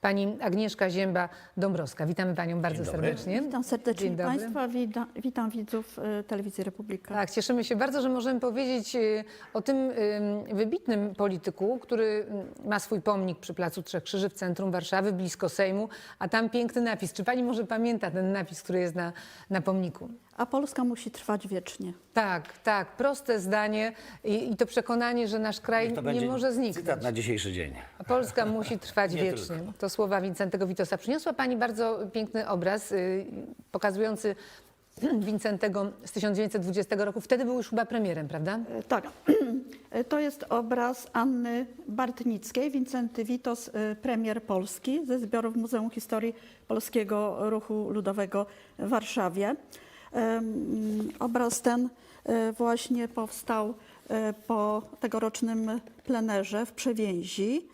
Pani Agnieszka Zięba-Dąbrowska. Witamy Panią bardzo Dzień dobry. serdecznie. Witam serdecznie Dzień dobry. Państwa, witam, witam widzów y, Telewizji Republika. Tak, cieszymy się bardzo, że możemy powiedzieć y, o tym y, wybitnym polityku, który y, ma swój pomnik przy Placu Trzech Krzyży w centrum Warszawy, blisko Sejmu, a tam piękny napis. Czy Pani może pamięta ten napis, który jest na, na pomniku? A Polska musi trwać wiecznie. Tak, tak, proste zdanie i, i to przekonanie, że nasz kraj nie może zniknąć. Cytat na dzisiejszy dzień. A Polska musi trwać Nie wiecznie. tylko. To słowa Wincentego Witosa. Przyniosła Pani bardzo piękny obraz y, pokazujący Wincentego z 1920 roku. Wtedy był już chyba premierem, prawda? E, Tak, E, to jest obraz Anny Bartnickiej, Wincenty Witos, e, premier Polski ze zbiorów Muzeum Historii Polskiego Ruchu Ludowego w Warszawie. Obraz ten e, właśnie powstał e, po tegorocznym plenerze w Przewięzi.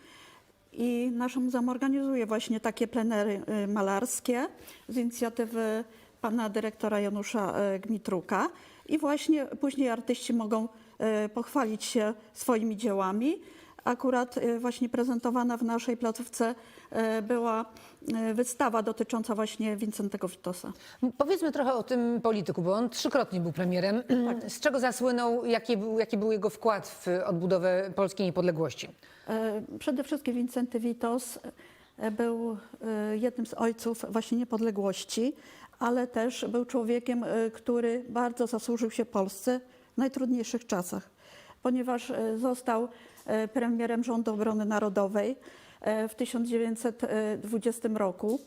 I nasze muzeum organizuje właśnie takie plenery y, malarskie z inicjatywy pana dyrektora Janusza Gmitruka. I właśnie później artyści mogą pochwalić się swoimi dziełami. Akurat y, właśnie prezentowana w naszej placówce y, była y, wystawa dotycząca właśnie Wincentego Witosa. Powiedzmy trochę o tym polityku, bo on trzykrotnie był premierem. Z czego zasłynął, jaki był, jaki był jego wkład w odbudowę polskiej niepodległości? Przede wszystkim Wincenty Witos był jednym z ojców właśnie niepodległości, ale też był człowiekiem, który bardzo zasłużył się Polsce w najtrudniejszych czasach, ponieważ e, został e, premierem rządu obrony narodowej e, w 1920 roku.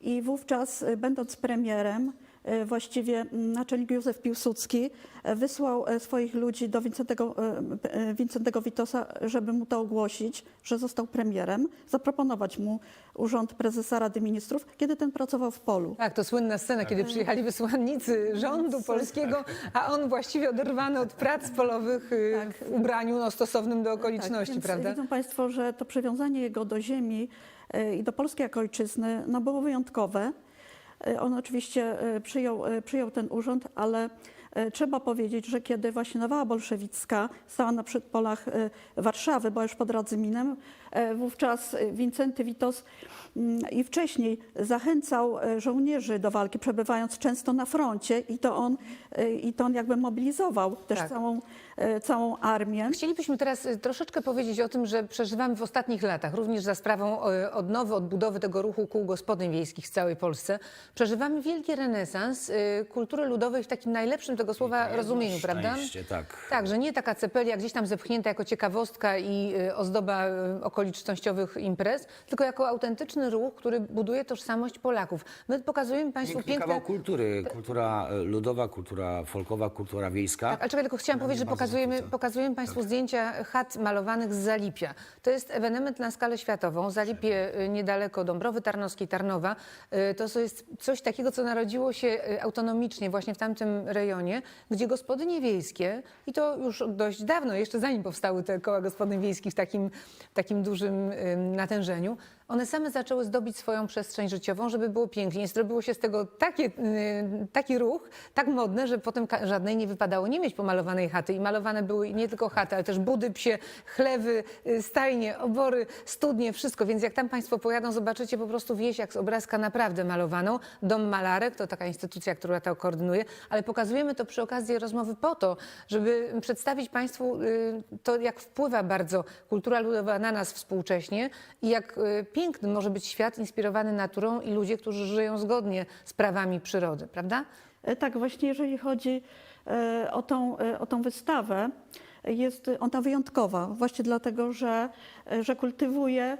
I wówczas będąc premierem właściwie m, naczelnik Józef Piłsudski e, wysłał e, swoich ludzi do Wincentego, e, e, Wincentego Witosa, żeby mu to ogłosić, że został premierem, zaproponować mu urząd prezesa Rady Ministrów, kiedy ten pracował w polu. Tak, to słynna scena, kiedy przyjechali wysłannicy rządu polskiego, a on właściwie oderwany od prac polowych y, w ubraniu no, stosownym do okoliczności, Tak, prawda? Widzą Państwo, że to przywiązanie jego do ziemi e, i do polskiej jako ojczyzny no, było wyjątkowe. E, On oczywiście e, przyjął, e, przyjął ten urząd, ale trzeba powiedzieć, że kiedy właśnie nawała bolszewicka stała na przedpolach Warszawy, była już pod Radzyminem, wówczas e, Wincenty Witos mm, i wcześniej zachęcał e, żołnierzy do walki, przebywając często na froncie i to on, e, i to on jakby mobilizował też Tak. całą, całą armię. Chcielibyśmy teraz troszeczkę powiedzieć o tym, że przeżywamy w ostatnich latach, również za sprawą odnowy, odbudowy tego ruchu kół gospodyń wiejskich w całej Polsce, przeżywamy wielki renesans kultury ludowej w takim najlepszym tego słowa rozumieniu, prawda? Tak. Tak, że nie taka cepelia gdzieś tam zepchnięta jako ciekawostka i ozdoba y, okolicznościowych imprez, tylko jako autentyczny ruch, który buduje tożsamość Polaków. My pokazujemy Państwu Piękny piękne... kawał kultury. Kultura ludowa, kultura folkowa, kultura wiejska. Tak, ale czekaj, tylko chciałam powiedzieć, że pokazujemy, pokazujemy Państwu zdjęcia chat malowanych z Zalipia. To jest ewenement na skalę światową. Zalipie y, niedaleko Dąbrowy Tarnowskiej, Tarnowa. Y, To jest coś takiego, co narodziło się y, autonomicznie właśnie w tamtym rejonie, gdzie gospodynie wiejskie, i to już dość dawno, jeszcze zanim powstały te koła gospodyń wiejskich w takim, takim dużym natężeniu, one same zaczęły zdobić swoją przestrzeń życiową, żeby było pięknie. Zrobiło się z tego y, taki ruch, tak modne, że potem żadnej nie wypadało nie mieć pomalowanej chaty. I malowane były nie tylko chaty, ale też budy psie, chlewy, y, stajnie, obory, studnie, wszystko. Więc jak tam Państwo pojadą, zobaczycie po prostu wieś jak z obrazka naprawdę malowaną. Dom Malarek to taka instytucja, która to koordynuje, ale pokazujemy to przy okazji rozmowy po to, żeby przedstawić Państwu y, to, jak wpływa bardzo kultura ludowa na nas współcześnie i jak piękny może być świat inspirowany naturą i ludzie, którzy żyją zgodnie z prawami przyrody, prawda? E, Tak, właśnie jeżeli chodzi e, o tą, e, o tą wystawę, jest ona wyjątkowa właśnie dlatego, że, że kultywuje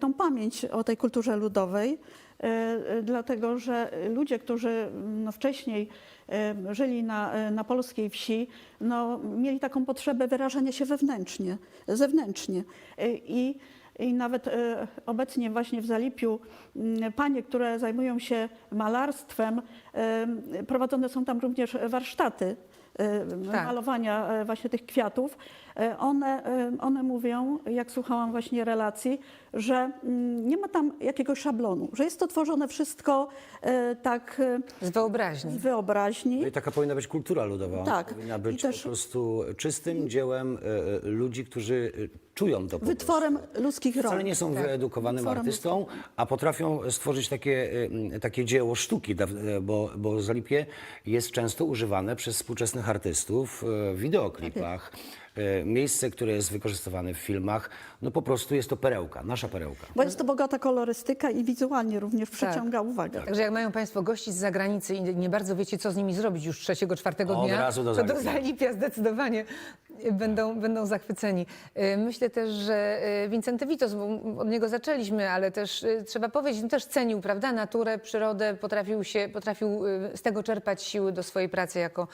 tą pamięć o tej kulturze ludowej, dlatego że ludzie, którzy mm, no, wcześniej żyli na, na polskiej wsi, no, mieli taką potrzebę wyrażania się wewnętrznie, zewnętrznie. I i nawet e, obecnie właśnie w Zalipiu m, panie, które zajmują się malarstwem, prowadzone są tam również warsztaty Tak. malowania e, właśnie tych kwiatów. E, One, e, one mówią, jak słuchałam właśnie relacji, że mm, nie ma tam jakiegoś szablonu, że jest to tworzone wszystko tak Z wyobraźni. z wyobraźni. No i taka powinna być kultura ludowa. Tak. Powinna I być też- po prostu czystym dziełem ludzi, którzy czują to po prostu. Wytworem ludzkich rąk. Wcale nie są wyedukowanym Wytworem artystą, a potrafią stworzyć takie, y, takie dzieło sztuki, y, bo, bo zalipie jest często używane przez współczesnych artystów y, w wideoklipach. Y, Miejsce, które jest wykorzystywane w filmach, no po prostu jest to perełka, nasza perełka. Bo jest to bogata kolorystyka i wizualnie również przyciąga uwagę. Także jak mają Państwo gości z zagranicy i nie bardzo wiecie, co z nimi zrobić już trzeciego, czwartego Od dnia, razu do to do. Zalipia zdecydowanie będą, będą zachwyceni. Y, Myślę też, że y, Wincenty Witos, bo od niego zaczęliśmy, ale też y, trzeba powiedzieć, on też cenił, prawda, naturę, przyrodę, potrafił, się, potrafił z tego czerpać siły do swojej pracy jako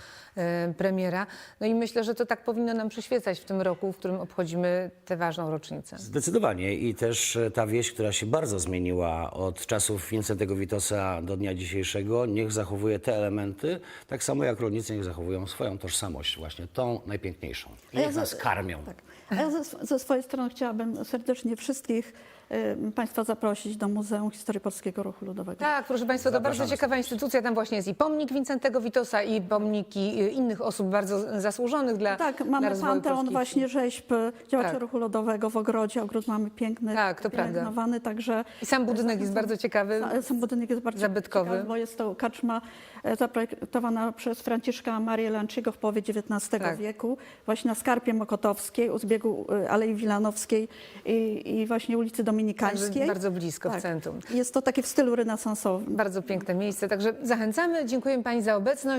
premiera. No i myślę, że to tak powinno nam przyświecać w tym roku, w którym obchodzimy tę ważną rocznicę. Zdecydowanie i też ta wieś, która się bardzo zmieniła od czasów Wincentego Witosa do dnia dzisiejszego, niech zachowuje te elementy, tak samo jak rolnicy niech zachowują swoją tożsamość, właśnie tą najpiękniejszą. Niech nas karmią. Tak. A ja ze, ze swojej strony chciałabym serdecznie wszystkich Państwa zaprosić do Muzeum Historii Polskiego Ruchu Ludowego. Tak, proszę Państwa, to bardzo ciekawa instytucja. Tam właśnie jest i pomnik Wincentego Witosa, i pomniki y, innych osób bardzo zasłużonych dla Tak, dla mamy rozwoju panteon właśnie rzeźb działaczy Tak. ruchu lodowego w ogrodzie. Ogród mamy piękny, Tak, to prawda. pielęgnowany, także wsi. I sam budynek jest bardzo ciekawy. Sa- Sam budynek jest bardzo Zabytkowy. ciekawy, bo jest to kaczma e, zaprojektowana przez Franciszka Marię Lanciego w połowie XIX Tak. wieku, właśnie na Skarpie Mokotowskiej, u zbiegu Alei Wilanowskiej i, i właśnie ulicy Dominikańskiej. Także bardzo blisko w Tak. centrum. Jest to takie w stylu renesansowym. Bardzo piękne miejsce, także zachęcamy. Dziękuję Pani za obecność.